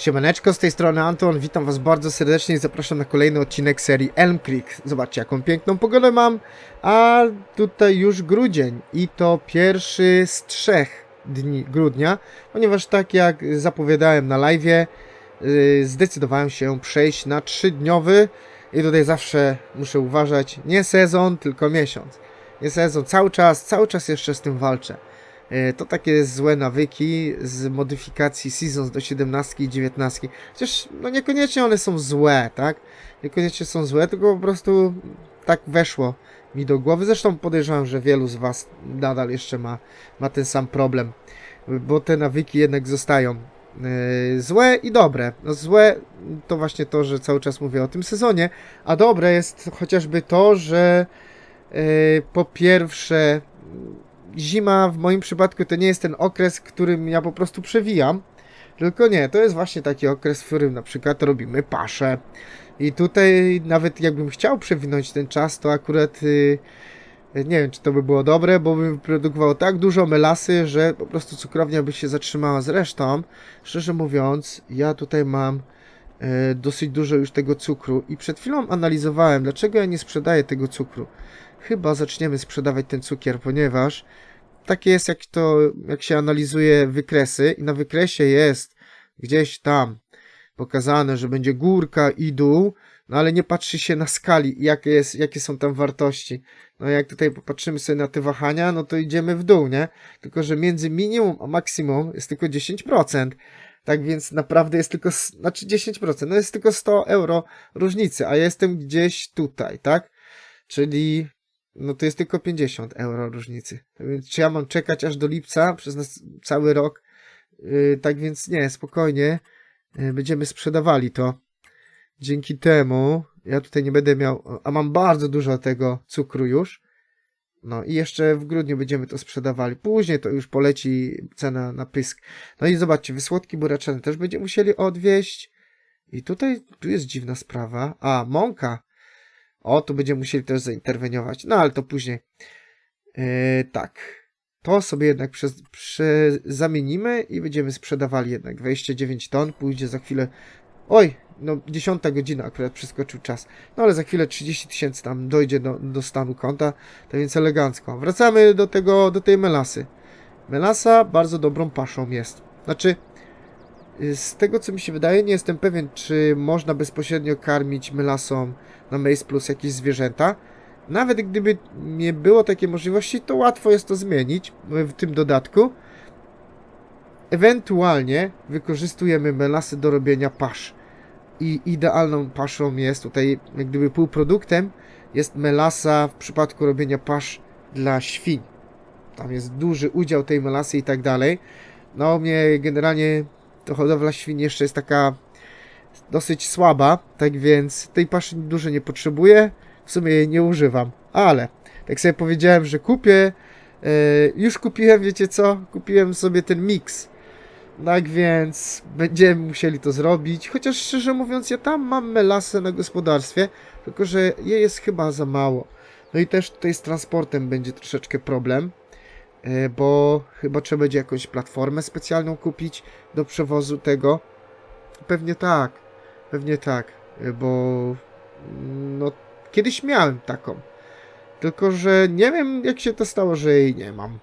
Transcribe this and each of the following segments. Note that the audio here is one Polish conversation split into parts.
Siemaneczko, z tej strony Anton, witam was bardzo serdecznie i zapraszam na kolejny odcinek serii Elm Creek. Zobaczcie jaką piękną pogodę mam, a tutaj już grudzień i to pierwszy z trzech dni grudnia, ponieważ tak jak zapowiadałem na live, yy, zdecydowałem się przejść na trzydniowy i tutaj zawsze muszę uważać, nie sezon, tylko miesiąc. Nie sezon, cały czas, cały czas jeszcze z tym walczę. E, To takie złe nawyki z modyfikacji Seasons do 17 i 19. Chociaż no niekoniecznie one są złe, tak? Niekoniecznie są złe, tylko po prostu tak weszło mi do głowy. Zresztą podejrzewam, że wielu z Was nadal jeszcze ma, ma ten sam problem, bo te nawyki jednak zostają e, złe i dobre. No złe to właśnie to, że cały czas mówię o tym sezonie, a dobre jest chociażby to, że e, po pierwsze zima w moim przypadku to nie jest ten okres, którym ja po prostu przewijam. Tylko nie, to jest właśnie taki okres, w którym na przykład robimy paszę. I tutaj nawet jakbym chciał przewinąć ten czas, to akurat y, nie wiem, czy to by było dobre, bo bym produkował tak dużo melasy, że po prostu cukrownia by się zatrzymała. Zresztą, szczerze mówiąc, ja tutaj mam e, dosyć dużo już tego cukru i przed chwilą analizowałem, dlaczego ja nie sprzedaję tego cukru. Chyba zaczniemy sprzedawać ten cukier, ponieważ takie jest jak to, jak się analizuje wykresy i na wykresie jest gdzieś tam pokazane, że będzie górka i dół, no ale nie patrzy się na skali, jakie, jest, jakie są tam wartości. No jak tutaj popatrzymy sobie na te wahania, no to idziemy w dół, nie? Tylko, że między minimum a maksimum jest tylko 10%. Tak więc naprawdę jest tylko, znaczy 10%, no jest tylko 100 euro różnicy, a jestem gdzieś tutaj, tak? Czyli no to jest tylko 50 euro różnicy. Więc czy ja mam czekać aż do lipca przez nas cały rok? Yy, tak więc nie, spokojnie. Yy, będziemy sprzedawali to. Dzięki temu ja tutaj nie będę miał, a mam bardzo dużo tego cukru już. No i jeszcze w grudniu będziemy to sprzedawali. Później to już poleci cena na pysk. No i zobaczcie, wysłodki buraczane też będziemy musieli odwieźć. I tutaj, tu jest dziwna sprawa. A, mąka. O, tu będziemy musieli też zainterweniować. No, ale to później. Yy, tak. To sobie jednak przez, prze, zamienimy i będziemy sprzedawali jednak. 29 ton, pójdzie za chwilę. Oj, no 10 godzina akurat przeskoczył czas. No ale za chwilę 30 tysięcy tam dojdzie do, do stanu konta, to więc elegancko. Wracamy do tego, do tej melasy. Melasa bardzo dobrą paszą jest. Znaczy, z tego co mi się wydaje, nie jestem pewien, czy można bezpośrednio karmić melasą na Maze Plus jakieś zwierzęta. Nawet gdyby nie było takiej możliwości, to łatwo jest to zmienić w tym dodatku. Ewentualnie wykorzystujemy melasy do robienia pasz. I idealną paszą jest tutaj, jak gdyby półproduktem, jest melasa w przypadku robienia pasz dla świń. Tam jest duży udział tej melasy i tak dalej. No, mnie generalnie to hodowla świń jeszcze jest taka dosyć słaba, tak więc tej paszy dużo nie potrzebuję. W sumie jej nie używam, ale tak sobie powiedziałem, że kupię. e, już kupiłem, wiecie co? Kupiłem sobie ten miks. Tak więc będziemy musieli to zrobić. Chociaż szczerze mówiąc, ja tam mam melasę na gospodarstwie, tylko że jej jest chyba za mało. No i też tutaj z transportem będzie troszeczkę problem, bo chyba trzeba będzie jakąś platformę specjalną kupić do przewozu tego. Pewnie tak, pewnie tak, e, bo mm, no kiedyś miałem taką. Tylko, że nie wiem jak się to stało, że jej nie mam.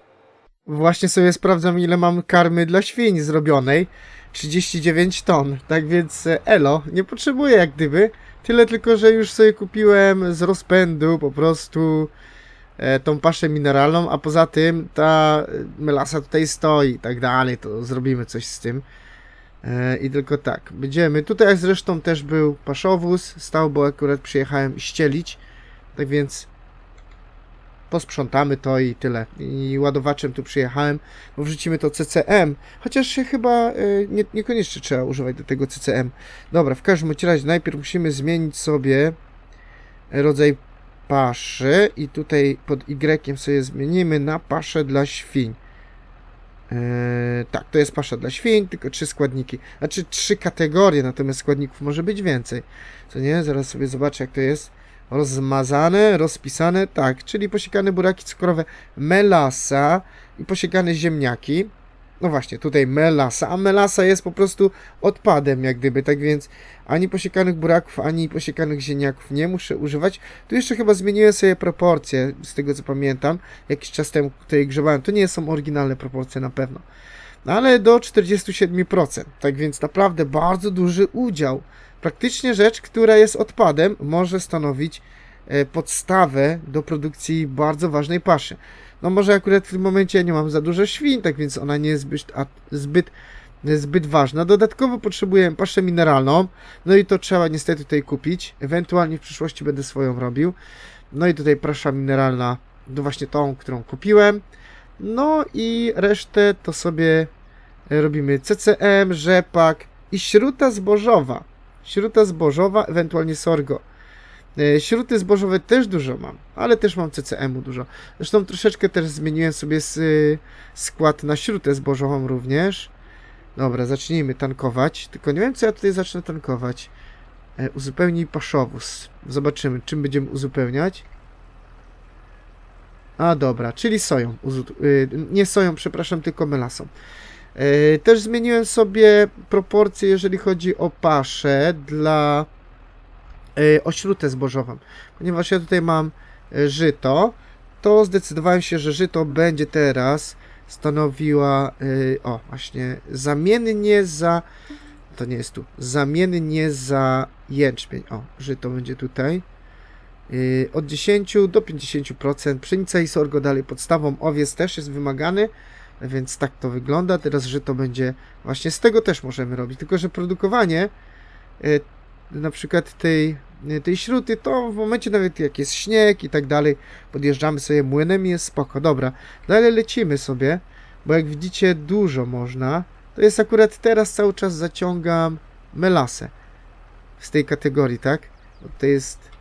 Właśnie sobie sprawdzam, ile mam karmy dla świń zrobionej. 39 ton. Tak więc, e, elo, nie potrzebuję jak gdyby. Tyle tylko, że już sobie kupiłem z rozpędu po prostu e, tą paszę mineralną, a poza tym ta e, melasa tutaj stoi i tak dalej, to zrobimy coś z tym. E, I tylko tak, będziemy. Tutaj zresztą też był paszowóz, stał, bo akurat przyjechałem ścielić. Tak więc posprzątamy to i tyle. I ładowaczem tu przyjechałem, bo wrzucimy to CCM, chociaż się chyba nie, niekoniecznie trzeba używać do tego CCM. Dobra, w każdym razie najpierw musimy zmienić sobie rodzaj paszy i tutaj pod Y sobie zmienimy na paszę dla świń. Eee, tak, to jest pasza dla świń, tylko trzy składniki. Znaczy trzy kategorie, natomiast składników może być więcej. Co nie? Zaraz sobie zobaczę jak to jest. Rozmazane, rozpisane, tak, czyli posiekane buraki cukrowe, melasa i posiekane ziemniaki. No właśnie, tutaj melasa, a melasa jest po prostu odpadem, jak gdyby, tak więc ani posiekanych buraków, ani posiekanych ziemniaków nie muszę używać. Tu jeszcze chyba zmieniłem sobie proporcje, z tego co pamiętam, jakiś czas temu tutaj grzebałem, to nie są oryginalne proporcje na pewno. No ale do 47%, tak więc naprawdę bardzo duży udział. Praktycznie rzecz, która jest odpadem, może stanowić e, podstawę do produkcji bardzo ważnej paszy. No może akurat w tym momencie nie mam za dużo świn, tak więc ona nie jest zbyt, a, zbyt, zbyt ważna. Dodatkowo potrzebuję paszę mineralną, no i to trzeba niestety tutaj kupić. Ewentualnie w przyszłości będę swoją robił. No i tutaj pasza mineralna, no właśnie tą, którą kupiłem. No i resztę to sobie robimy CCM, rzepak i śruta zbożowa. Śruta zbożowa, ewentualnie sorgo. E, Śruty zbożowe też dużo mam, ale też mam CCM-u dużo. Zresztą troszeczkę też zmieniłem sobie skład na śrutę zbożową również. Dobra, zacznijmy tankować. Tylko nie wiem, co ja tutaj zacznę tankować. E, Uzupełnij paszowóz. Zobaczymy, czym będziemy uzupełniać. A dobra, czyli soją. y, Nie soją, przepraszam, tylko melasą. E, Też zmieniłem sobie proporcje, jeżeli chodzi o paszę dla ośrutę zbożową. Ponieważ ja tutaj mam e, żyto, to zdecydowałem się, że żyto będzie teraz stanowiła, e, o właśnie, zamiennie za, to nie jest tu, zamiennie za jęczmień. O, żyto będzie tutaj. E, Od 10 do 50%. Pszenica i sorgo dalej podstawą. Owiec też jest wymagany, więc tak to wygląda. Teraz żyto będzie, właśnie z tego też możemy robić. Tylko, że produkowanie e, na przykład tej, tej śruty, to w momencie nawet jak jest śnieg i tak dalej, podjeżdżamy sobie młynem i jest spoko. Dobra, dalej lecimy sobie, bo jak widzicie dużo można. To jest akurat teraz cały czas zaciągam melasę z tej kategorii, tak? Bo to jest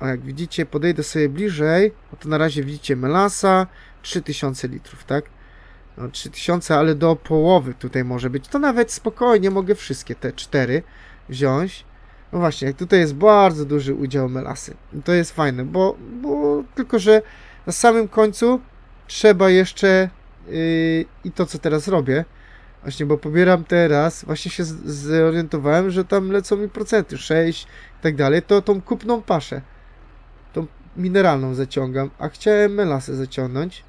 a jak widzicie, podejdę sobie bliżej, no to na razie widzicie melasa, 3000 litrów, tak? No 3000, ale do połowy tutaj może być. To nawet spokojnie mogę wszystkie te cztery wziąć. No właśnie, tutaj jest bardzo duży udział melasy. To jest fajne, bo, bo tylko, że na samym końcu trzeba jeszcze yy, i to, co teraz robię, właśnie, bo pobieram teraz, właśnie się zorientowałem, że tam lecą mi procenty, 6 i tak dalej, to tą kupną paszę, tą mineralną zaciągam, a chciałem melasę zaciągnąć.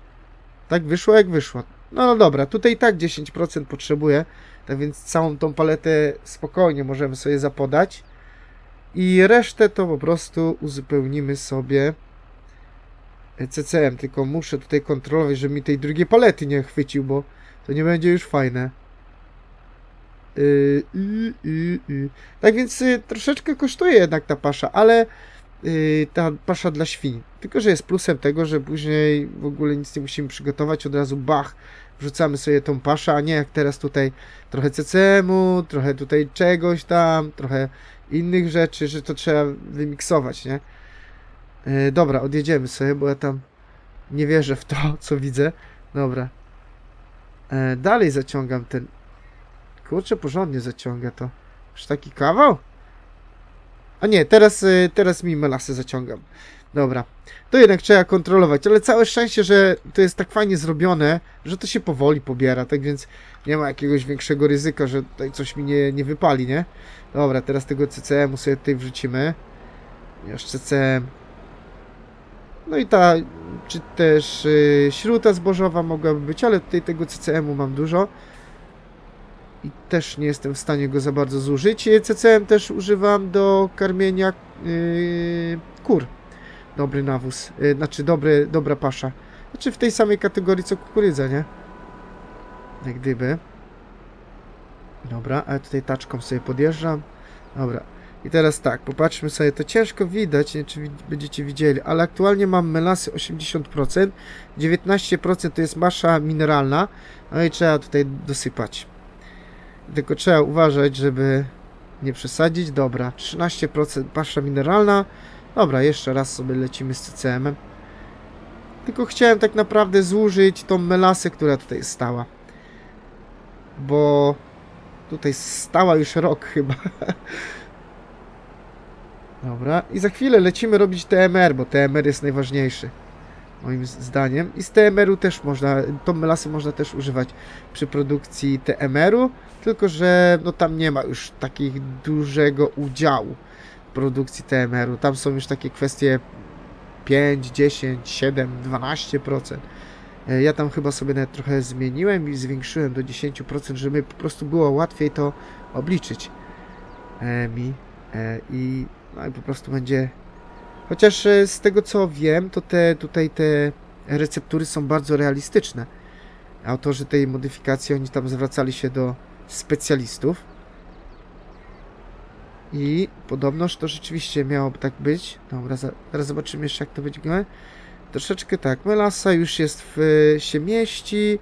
Tak wyszło, jak wyszło. No, no dobra, tutaj i tak 10% potrzebuję, tak więc całą tą paletę spokojnie możemy sobie zapodać. I resztę to po prostu uzupełnimy sobie CCM. Tylko muszę tutaj kontrolować, żeby mi tej drugiej palety nie chwycił, bo to nie będzie już fajne. Yy, yy, yy. Tak więc y, troszeczkę kosztuje jednak ta pasza, ale y, ta pasza dla świń. Tylko, że jest plusem tego, że później w ogóle nic nie musimy przygotować, od razu bach, wrzucamy sobie tą paszę, a nie jak teraz tutaj trochę CCM-u, trochę tutaj czegoś tam, trochę innych rzeczy, że to trzeba wymiksować, nie? E, dobra, odjedziemy sobie, bo ja tam nie wierzę w to, co widzę. Dobra. E, dalej zaciągam ten... Kurczę, porządnie zaciąga to. Już taki kawał? A nie, teraz, e, teraz mi melasy zaciągam. Dobra. To jednak trzeba kontrolować, ale całe szczęście, że to jest tak fajnie zrobione, że to się powoli pobiera, tak więc nie ma jakiegoś większego ryzyka, że tutaj coś mi nie, nie wypali, nie? Dobra, teraz tego CCM-u sobie tutaj wrzucimy. Jeszcze CCM. No i ta, czy też y, śruta zbożowa mogłaby być, ale tutaj tego CCM-u mam dużo. I też nie jestem w stanie go za bardzo zużyć. Y, CCM też używam do karmienia y, kur. Dobry nawóz, y, znaczy dobry, dobra pasza. Znaczy w tej samej kategorii co kukurydza, nie? Jak gdyby. Dobra, a ja tutaj taczką sobie podjeżdżam. Dobra. I teraz tak, popatrzmy sobie, to ciężko widać, nie czy będziecie widzieli, ale aktualnie mam melasy 80%, 19% to jest masza mineralna, no i trzeba tutaj dosypać. Tylko trzeba uważać, żeby nie przesadzić. Dobra, 13% masza mineralna. Dobra, jeszcze raz sobie lecimy z CCM-em. Tylko chciałem tak naprawdę zużyć tą melasę, która tutaj stała. Bo tutaj stała już rok chyba. Dobra, i za chwilę lecimy robić TMR, bo TMR jest najważniejszy. Moim zdaniem. I z TMR-u też można, tą melasę można też używać przy produkcji TMR-u, tylko że no tam nie ma już takich dużego udziału produkcji TMR-u. Tam są już takie kwestie 5, 10, 7, 12%. E, Ja tam chyba sobie nawet trochę zmieniłem i zwiększyłem do 10%, żeby po prostu było łatwiej to obliczyć e, mi e, i, no i po prostu będzie chociaż e, z tego co wiem, to te tutaj te receptury są bardzo realistyczne. Autorzy tej modyfikacji, oni tam zwracali się do specjalistów i podobnoż to rzeczywiście miałoby tak być. Dobra, za- zaraz zobaczymy jeszcze jak to będzie wyglądać. Troszeczkę tak, Melasa już jest w, się mieści,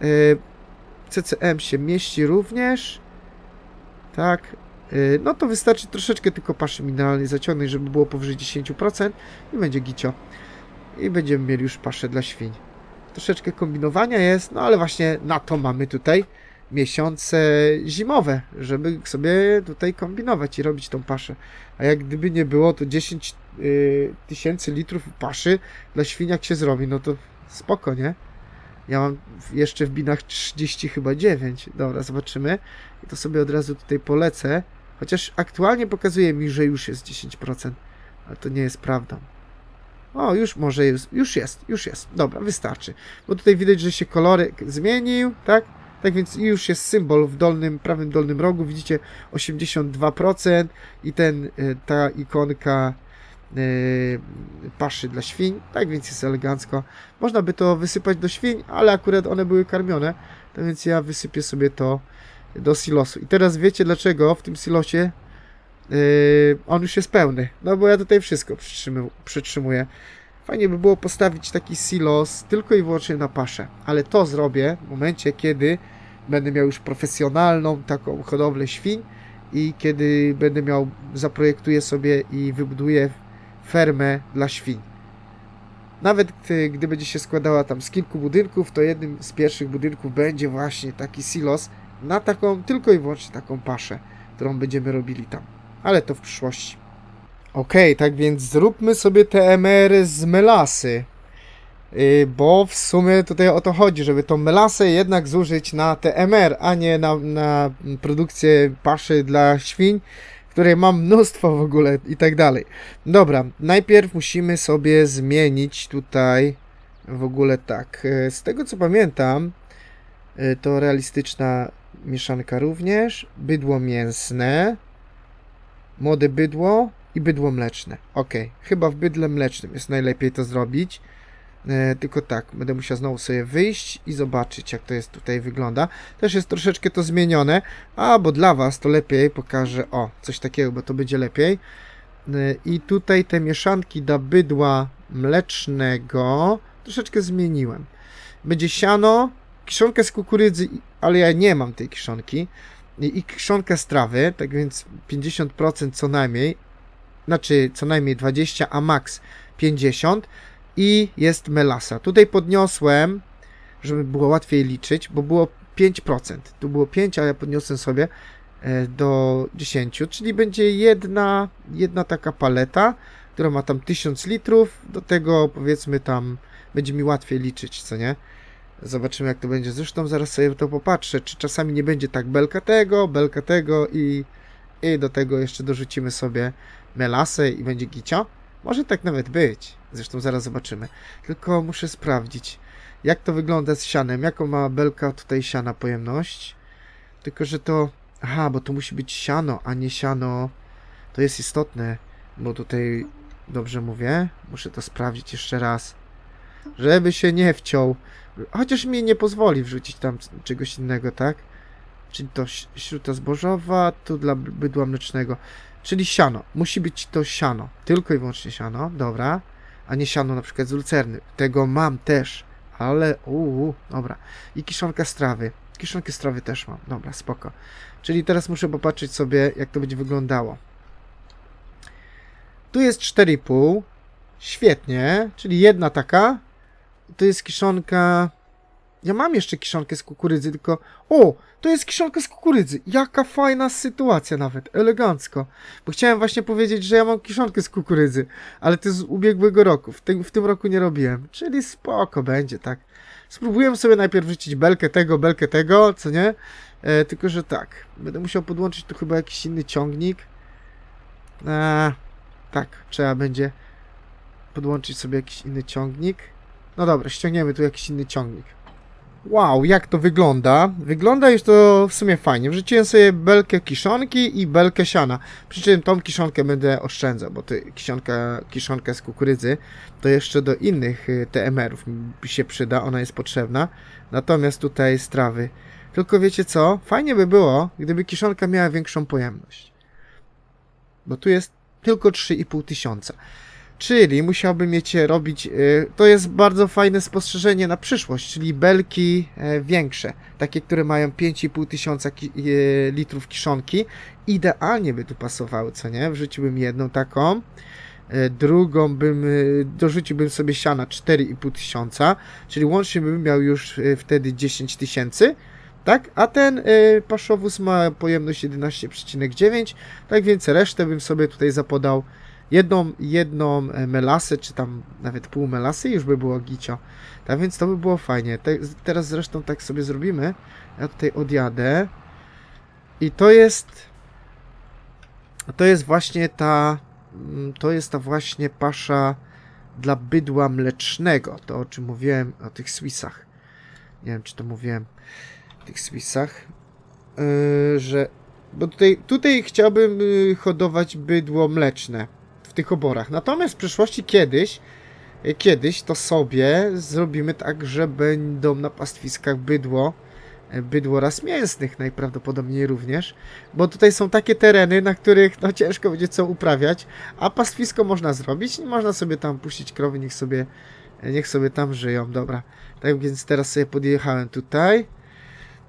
e, CCM się mieści również, tak, e, no to wystarczy troszeczkę tylko paszy mineralnej zaciągnąć, żeby było powyżej 10% i będzie gicio. I będziemy mieli już paszę dla świń. Troszeczkę kombinowania jest, no ale właśnie na to mamy tutaj miesiące zimowe, żeby sobie tutaj kombinować i robić tą paszę. A jak gdyby nie było, to 10 y, tysięcy litrów paszy dla świniak się zrobi, no to spoko, nie? Ja mam jeszcze w binach 30 chyba 9. Dobra, zobaczymy. I to sobie od razu tutaj polecę. Chociaż aktualnie pokazuje mi, że już jest 10%. Ale to nie jest prawdą. O, już może jest, już jest, już jest. Dobra, wystarczy. Bo tutaj widać, że się kolorek zmienił, tak? Tak więc już jest symbol w dolnym, prawym dolnym rogu. Widzicie 82% i ten, y, ta ikonka paszy dla świń. Tak więc jest elegancko. Można by to wysypać do świń, ale akurat one były karmione. Tak więc ja wysypię sobie to do silosu. I teraz wiecie dlaczego w tym silosie yy, on już jest pełny. No bo ja tutaj wszystko przytrzymu- przytrzymuję. Fajnie by było postawić taki silos tylko i wyłącznie na paszę. Ale to zrobię w momencie, kiedy będę miał już profesjonalną taką hodowlę świń i kiedy będę miał, zaprojektuję sobie i wybuduję fermę dla świń. Nawet gdy, gdy będzie się składała tam z kilku budynków, to jednym z pierwszych budynków będzie właśnie taki silos na taką, tylko i wyłącznie taką paszę, którą będziemy robili tam. Ale to w przyszłości. Okej, tak więc zróbmy sobie te emery z melasy. Yy, bo w sumie tutaj o to chodzi, żeby tą melasę jednak zużyć na TMR, a nie na, na produkcję paszy dla świń, której mam mnóstwo w ogóle i tak dalej. Dobra, najpierw musimy sobie zmienić tutaj w ogóle tak. e, Z tego co pamiętam, e, to realistyczna mieszanka również, bydło mięsne, młode bydło i bydło mleczne. Ok, chyba w bydle mlecznym jest najlepiej to zrobić. E, tylko tak, będę musiał znowu sobie wyjść i zobaczyć, jak to jest tutaj wygląda. Też jest troszeczkę to zmienione, a bo dla Was to lepiej pokażę, o, coś takiego, bo to będzie lepiej. E, I tutaj te mieszanki dla bydła mlecznego troszeczkę zmieniłem. Będzie siano, kiszonka z kukurydzy, ale ja nie mam tej kiszonki. I, kiszonka z trawy, tak więc 50% co najmniej, znaczy co najmniej 20, a max 50 i jest melasa. Tutaj podniosłem, żeby było łatwiej liczyć, bo było 5%. Tu było 5, a ja podniosłem sobie e, do 10, czyli będzie jedna, jedna taka paleta, która ma tam 1000 litrów. Do tego powiedzmy tam będzie mi łatwiej liczyć, co nie? Zobaczymy jak to będzie. Zresztą zaraz sobie to popatrzę, czy czasami nie będzie tak belka tego, belka tego i, i do tego jeszcze dorzucimy sobie melasę i będzie gicio. Może tak nawet być. Zresztą zaraz zobaczymy. Tylko muszę sprawdzić, jak to wygląda z sianem. Jaką ma belka tutaj siana pojemność. Tylko, że to... Aha, bo to musi być siano, a nie siano. To jest istotne, bo tutaj... Dobrze mówię? Muszę to sprawdzić jeszcze raz. Żeby się nie wciął. Chociaż mi nie pozwoli wrzucić tam czegoś innego, tak? Czyli to śruta zbożowa, tu dla bydła mlecznego. Czyli siano. Musi być to siano. Tylko i wyłącznie siano, dobra. A nie siano na przykład z lucerny. Tego mam też. Ale, uuu, dobra. I kiszonka z trawy. Kiszonkę z trawy też mam. Dobra, spoko. Czyli teraz muszę popatrzeć sobie, jak to będzie wyglądało. Tu jest 4,5. Świetnie. Czyli jedna taka. To jest kiszonka ja mam jeszcze kiszonkę z kukurydzy, tylko... O! To jest kiszonka z kukurydzy! Jaka fajna sytuacja nawet, elegancko. Bo chciałem właśnie powiedzieć, że ja mam kiszonkę z kukurydzy, ale to z ubiegłego roku. W tym, w tym roku nie robiłem, czyli spoko będzie, tak. Spróbuję sobie najpierw wrzucić belkę tego, belkę tego, co nie? E, tylko, że tak, będę musiał podłączyć tu chyba jakiś inny ciągnik. Eee, tak, trzeba będzie podłączyć sobie jakiś inny ciągnik. No dobra, ściągniemy tu jakiś inny ciągnik. Wow, jak to wygląda? Wygląda już to w sumie fajnie. Wrzuciłem sobie belkę kiszonki i belkę siana. Przy czym tą kiszonkę będę oszczędzał, bo to kiszonka, kiszonka z kukurydzy to jeszcze do innych y, TMR-ów się przyda, ona jest potrzebna. Natomiast tutaj strawy. Tylko wiecie co? Fajnie by było, gdyby kiszonka miała większą pojemność. Bo tu jest tylko 3,5 tysiąca. Czyli musiałbym mieć robić. e, To jest bardzo fajne spostrzeżenie na przyszłość, czyli belki e, większe, takie, które mają 5,5 tysiąca e, litrów kiszonki. Idealnie by tu pasowały, co nie? Wrzuciłbym jedną taką. e, Drugą bym, e, dorzuciłbym sobie siana 4,5 tysiąca, czyli łącznie bym miał już wtedy 10 tysięcy, tak? A ten e, paszowóz ma pojemność 11,9, tak więc resztę bym sobie tutaj zapodał jedną, jedną e, melasę, czy tam nawet pół melasy już by było gicio. Tak więc to by było fajnie. Te, teraz zresztą tak sobie zrobimy. Ja tutaj odjadę. I to jest to jest właśnie ta mm, to jest ta właśnie pasza dla bydła mlecznego. To o czym mówiłem o tych Swissach. Nie wiem czy to mówiłem o tych Swissach. Yy, że bo tutaj, tutaj chciałbym yy, hodować bydło mleczne tych oborach. Natomiast w przyszłości kiedyś, y, kiedyś to sobie zrobimy tak, że będą na pastwiskach bydło, y, bydło ras mięsnych najprawdopodobniej również, bo tutaj są takie tereny, na których no ciężko będzie co uprawiać, a pastwisko można zrobić i można sobie tam puścić krowy, niech sobie, y, niech sobie tam żyją, dobra. Tak więc teraz sobie podjechałem tutaj.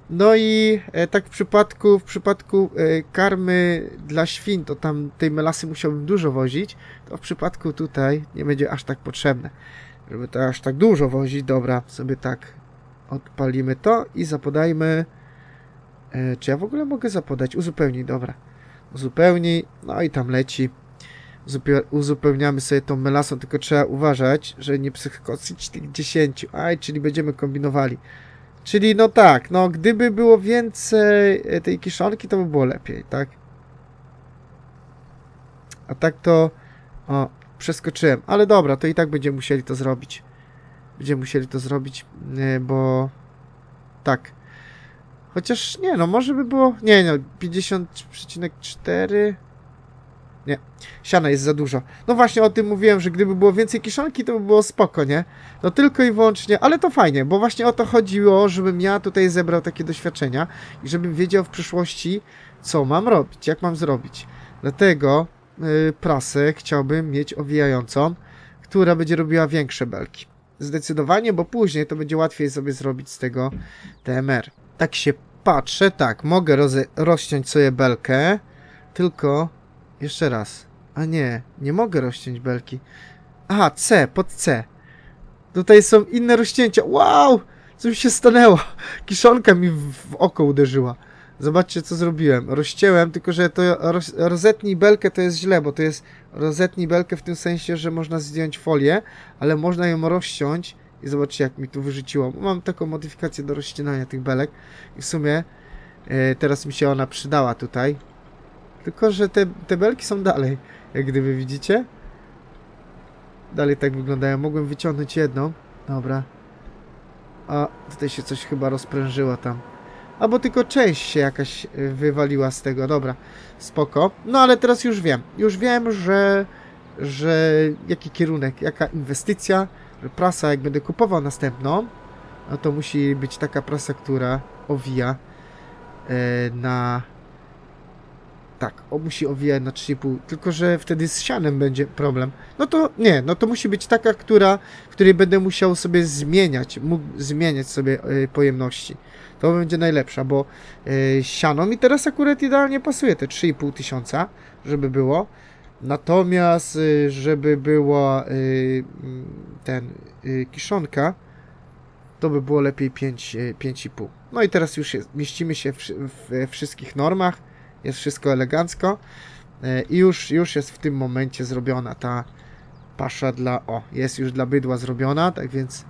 No i e, tak w przypadku, w przypadku e, karmy dla świn, to tam tej melasy musiałbym dużo wozić, to w przypadku tutaj nie będzie aż tak potrzebne. Żeby to aż tak dużo wozić, dobra, sobie tak odpalimy to i zapodajmy. E, czy ja w ogóle mogę zapodać? Uzupełnij, dobra. Uzupełnij, no i tam leci. Uzupełniamy sobie tą melasą, tylko trzeba uważać, że nie przekroczyć tych 10. Aj, czyli będziemy kombinowali. Czyli no tak, no gdyby było więcej e, tej kiszonki, to by było lepiej, tak? A tak to... O, przeskoczyłem. Ale dobra, to i tak będziemy musieli to zrobić. Będziemy musieli to zrobić, e, bo... Tak. Chociaż nie, no może by było... Nie, no, 50,4... Nie, siana jest za dużo. No właśnie o tym mówiłem, że gdyby było więcej kiszonki, to by było spoko, nie? No tylko i wyłącznie, ale to fajnie, bo właśnie o to chodziło, żebym ja tutaj zebrał takie doświadczenia i żebym wiedział w przyszłości, co mam robić, jak mam zrobić. Dlatego yy, prasę chciałbym mieć owijającą, która będzie robiła większe belki. Zdecydowanie, bo później to będzie łatwiej sobie zrobić z tego TMR. Tak się patrzę, tak, mogę rozciąć sobie belkę, tylko jeszcze raz. A nie, nie mogę rozciąć belki. Aha, C, pod C. Tutaj są inne rozcięcia. Wow! Co mi się stanęło? Kiszonka mi w, oko uderzyła. Zobaczcie, co zrobiłem. Rozcięłem, tylko że to roz, rozetnij belkę to jest źle, bo to jest rozetnij belkę w tym sensie, że można zdjąć folię, ale można ją rozciąć i zobaczcie, jak mi tu wyrzuciło. Mam taką modyfikację do rozcinania tych belek i w sumie e, teraz mi się ona przydała tutaj. Tylko, że te, te belki są dalej, jak gdyby widzicie. Dalej tak wyglądają. Mogłem wyciągnąć jedną. Dobra. A tutaj się coś chyba rozprężyło tam. Albo tylko część się jakaś y, wywaliła z tego. Dobra, spoko. No ale teraz już wiem. Już wiem, że, że jaki kierunek, jaka inwestycja, że prasa, jak będę kupował następną, no to musi być taka prasa, która owija e, na tak, o, musi owijać na 3,5, tylko że wtedy z sianem będzie problem. No to nie, no to musi być taka, która, w której będę musiał sobie zmieniać, mógł zmieniać sobie y, pojemności. To będzie najlepsza, bo y, siano mi teraz akurat idealnie pasuje, te 3,5 tysiąca, żeby było. Natomiast, y, żeby była y, ten y, kiszonka, to by było lepiej 5, e, 5,5. No i teraz już jest, mieścimy się w, wszy- w wszystkich normach, jest wszystko elegancko e, i już, już jest w tym momencie zrobiona ta pasza dla, o, jest już dla bydła zrobiona, tak więc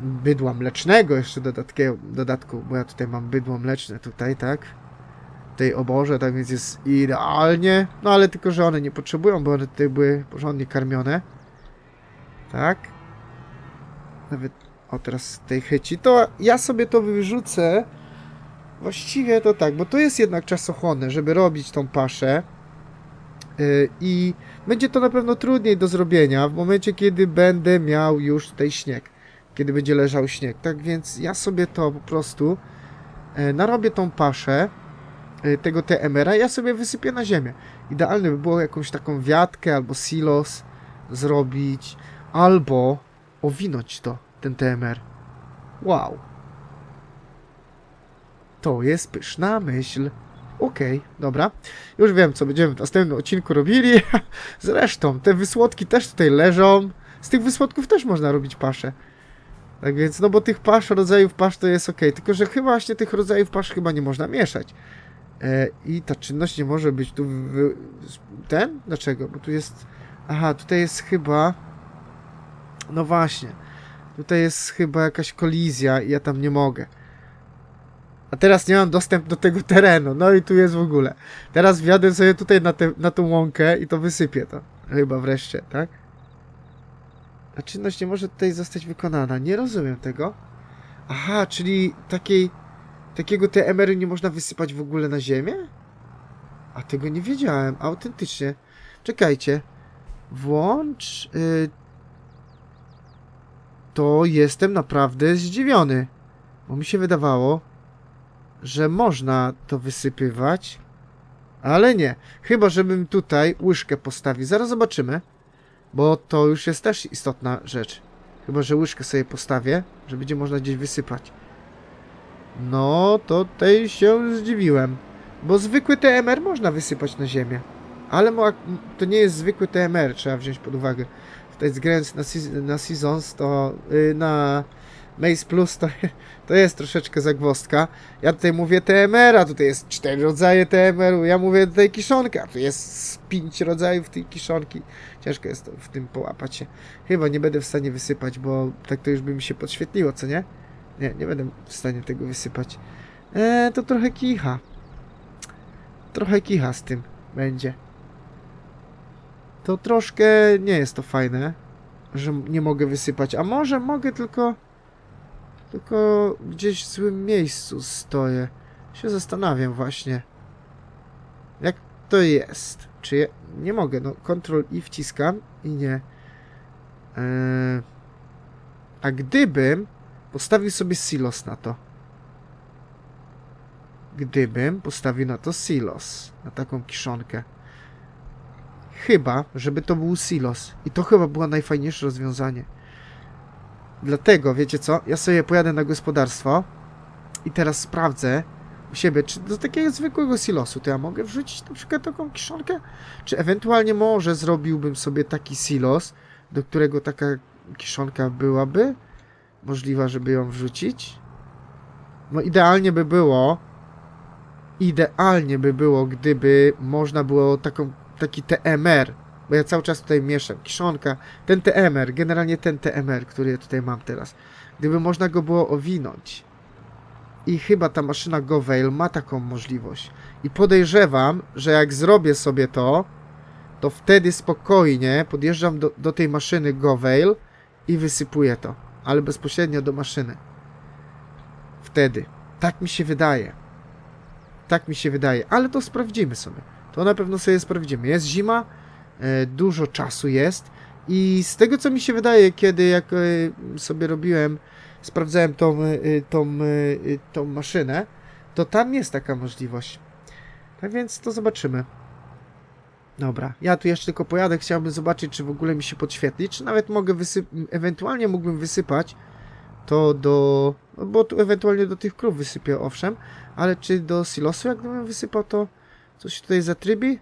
bydła mlecznego jeszcze dodatkiem, dodatku, bo ja tutaj mam bydło mleczne tutaj, tak? Tej oborze, tak więc jest idealnie, no ale tylko, że one nie potrzebują, bo one tutaj były porządnie karmione. Tak? Nawet, o teraz tej chyci, to ja sobie to wyrzucę Właściwie to tak, bo to jest jednak czasochłonne, żeby robić tą paszę yy, i będzie to na pewno trudniej do zrobienia w momencie, kiedy będę miał już tutaj śnieg, kiedy będzie leżał śnieg. Tak więc ja sobie to po prostu yy, narobię tą paszę yy, tego TMR-a, ja sobie wysypię na ziemię. Idealne by było jakąś taką wiatkę albo silos zrobić, albo owinąć to, ten TMR. Wow. To jest pyszna myśl. Okej, dobra. Już wiem, co będziemy w następnym odcinku robili. Zresztą, te wysłodki też tutaj leżą. Z tych wysłodków też można robić paszę. Tak więc, no bo tych pasz, rodzajów pasz to jest ok. Tylko, że chyba właśnie tych rodzajów pasz chyba nie można mieszać. E, I ta czynność nie może być tu... Wy... Ten? Dlaczego? Bo tu jest... Aha, tutaj jest chyba... No właśnie. Tutaj jest chyba jakaś kolizja i ja tam nie mogę. A teraz nie mam dostępu do tego terenu. No i tu jest w ogóle. Teraz wjadę sobie tutaj na, te, na tą łąkę i to wysypię to. Chyba wreszcie, tak? A czynność nie może tutaj zostać wykonana. Nie rozumiem tego. Aha, czyli takiej, takiego TMR-u nie można wysypać w ogóle na ziemię? A tego nie wiedziałem. Autentycznie. Czekajcie. Włącz... Y... To jestem naprawdę zdziwiony. Bo mi się wydawało, że można to wysypywać, ale nie. Chyba, żebym tutaj łyżkę postawił. Zaraz zobaczymy, bo to już jest też istotna rzecz. Chyba, że łyżkę sobie postawię, że będzie można gdzieś wysypać. No, to tutaj się zdziwiłem, bo zwykły TMR można wysypać na ziemię. Ale to nie jest zwykły TMR, trzeba wziąć pod uwagę. Tutaj zgrając na, na Seasons, to yy, na Maze Plus to, to jest troszeczkę zagwozdka. Ja tutaj mówię TMR, a tutaj jest cztery rodzaje TMR-u. Ja mówię tutaj kiszonka, tu jest pięć rodzajów tej kiszonki. Ciężko jest to w tym połapać się. Chyba nie będę w stanie wysypać, bo tak to już by mi się podświetliło, co nie? Nie, nie będę w stanie tego wysypać. Eee, to trochę kicha. Trochę kicha z tym będzie. To troszkę nie jest to fajne, że nie mogę wysypać. A może mogę tylko... Tylko gdzieś w złym miejscu stoję. Się zastanawiam właśnie. Jak to jest? Czy ja... Nie mogę, no Ctrl i wciskam i nie. Eee... A gdybym postawił sobie silos na to. Gdybym postawił na to silos. Na taką kiszonkę. Chyba, żeby to był silos. I to chyba było najfajniejsze rozwiązanie. Dlatego, wiecie co? Ja sobie pojadę na gospodarstwo i teraz sprawdzę u siebie, czy do takiego zwykłego silosu to ja mogę wrzucić na przykład taką kiszonkę? Czy ewentualnie może zrobiłbym sobie taki silos, do którego taka kiszonka byłaby możliwa, żeby ją wrzucić? No idealnie by było, idealnie by było, gdyby można było taką, taki TMR, bo ja cały czas tutaj mieszam, kiszonka, ten TMR, generalnie ten TMR, który ja tutaj mam teraz, gdyby można go było owinąć. I chyba ta maszyna GoVale ma taką możliwość. I podejrzewam, że jak zrobię sobie to, to wtedy spokojnie podjeżdżam do, do tej maszyny GoVale i wysypuję to. Ale bezpośrednio do maszyny. Wtedy. Tak mi się wydaje. Tak mi się wydaje. Ale to sprawdzimy sobie. To na pewno sobie sprawdzimy. Jest zima, dużo czasu jest i z tego co mi się wydaje, kiedy jak e, sobie robiłem, sprawdzałem tą, e, tą, e, tą maszynę, to tam jest taka możliwość. Tak więc to zobaczymy. Dobra, ja tu jeszcze tylko pojadę, chciałbym zobaczyć, czy w ogóle mi się podświetli, czy nawet mogę wysypać, ewentualnie mógłbym wysypać to do, no bo tu ewentualnie do tych krów wysypię, owszem, ale czy do silosu, jak gdybym wysypał, to coś tutaj zatrybi?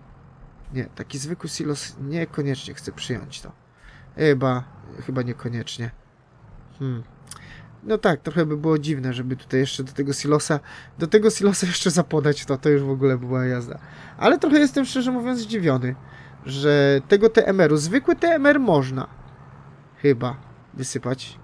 Nie, taki zwykły silos niekoniecznie chcę przyjąć to. Chyba, chyba niekoniecznie. Hmm. No tak, trochę by było dziwne, żeby tutaj jeszcze do tego silosa, do tego silosa jeszcze zapodać to, to już w ogóle by była jazda. Ale trochę jestem szczerze mówiąc zdziwiony, że tego TMR-u, zwykły TMR można chyba wysypać,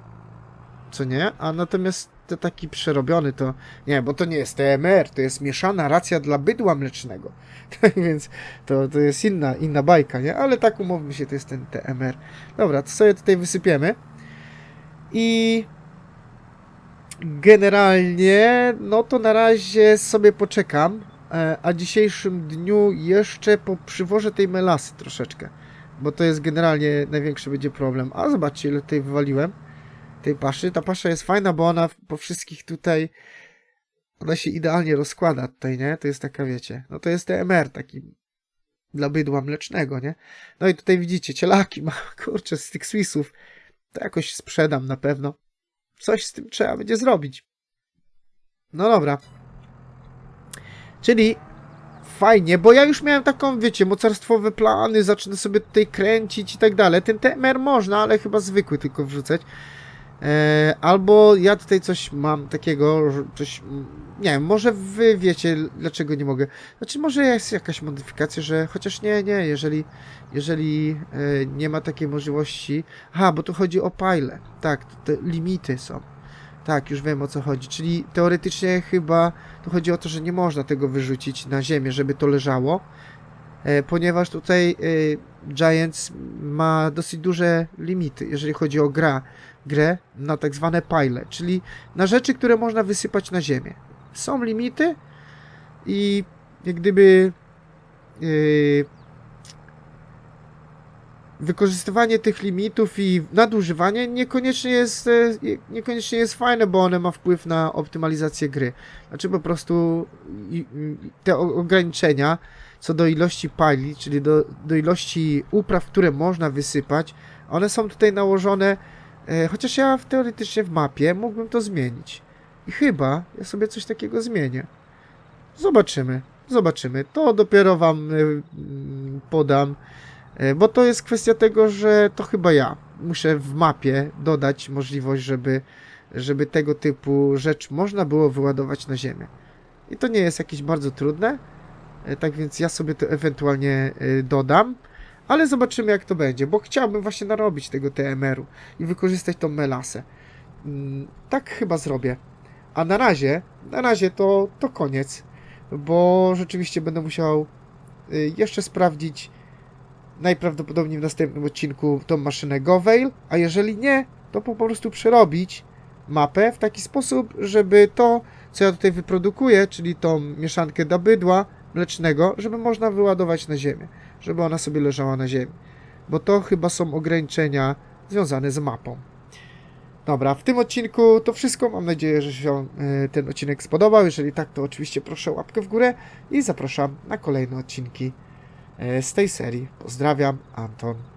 co nie? A natomiast to taki przerobiony to, nie, bo to nie jest TMR, to jest mieszana racja dla bydła mlecznego. Więc to, to jest inna, inna bajka, nie? Ale tak umówmy się, to jest ten TMR. Dobra, to sobie tutaj wysypiemy. I generalnie, no to na razie sobie poczekam, e, a dzisiejszym dniu jeszcze przywożę tej melasy troszeczkę, bo to jest generalnie największy będzie problem. A zobaczcie, ile tutaj wywaliłem tej paszy. Ta pasza jest fajna, bo ona po wszystkich tutaj ona się idealnie rozkłada tutaj, nie? To jest taka, wiecie, no to jest TMR taki dla bydła mlecznego, nie? No i tutaj widzicie, cielaki ma, kurczę, z tych Swissów. To jakoś sprzedam na pewno. Coś z tym trzeba będzie zrobić. No dobra. Czyli fajnie, bo ja już miałem taką, wiecie, mocarstwowe plany, zacznę sobie tutaj kręcić i tak dalej. Ten TMR można, ale chyba zwykły tylko wrzucać. E, albo ja tutaj coś mam takiego, coś, nie wiem, może wy wiecie, dlaczego nie mogę. Znaczy, może jest jakaś modyfikacja, że chociaż nie, nie, jeżeli, jeżeli e, nie ma takiej możliwości. Aha, bo tu chodzi o pile. Tak, te limity są. Tak, już wiem o co chodzi. Czyli teoretycznie chyba tu chodzi o to, że nie można tego wyrzucić na ziemię, żeby to leżało, e, ponieważ tutaj Giants ma dosyć duże limity, jeżeli chodzi o gra, grę na tak zwane pile, czyli na rzeczy, które można wysypać na ziemię. Są limity i jak gdyby yy, wykorzystywanie tych limitów i nadużywanie niekoniecznie jest, e, niekoniecznie jest fajne, bo one ma wpływ na optymalizację gry. Znaczy po prostu te ograniczenia co do ilości pali, czyli do, do ilości upraw, które można wysypać, one są tutaj nałożone, e, chociaż ja w, teoretycznie w mapie mógłbym to zmienić. I chyba ja sobie coś takiego zmienię. Zobaczymy, zobaczymy. To dopiero wam e, mm, podam. E, Bo to jest kwestia tego, że to chyba ja muszę w mapie dodać możliwość, żeby, żeby tego typu rzecz można było wyładować na ziemię. I to nie jest jakieś bardzo trudne, tak więc ja sobie to ewentualnie e, dodam, ale zobaczymy jak to będzie, bo chciałbym właśnie narobić tego TMR-u i wykorzystać tą melasę. Mm, Tak chyba zrobię. A na razie, na razie to, to koniec, bo rzeczywiście będę musiał y, jeszcze sprawdzić najprawdopodobniej w następnym odcinku tą maszynę GoVail, a jeżeli nie, to po prostu przerobić mapę w taki sposób, żeby to, co ja tutaj wyprodukuję, czyli tą mieszankę do bydła mlecznego, żeby można wyładować na ziemię, żeby ona sobie leżała na ziemi. Bo to chyba są ograniczenia związane z mapą. Dobra, w tym odcinku to wszystko. Mam nadzieję, że się e, ten odcinek spodobał. Jeżeli tak, to oczywiście proszę łapkę w górę i zapraszam na kolejne odcinki e, z tej serii. Pozdrawiam, Anton.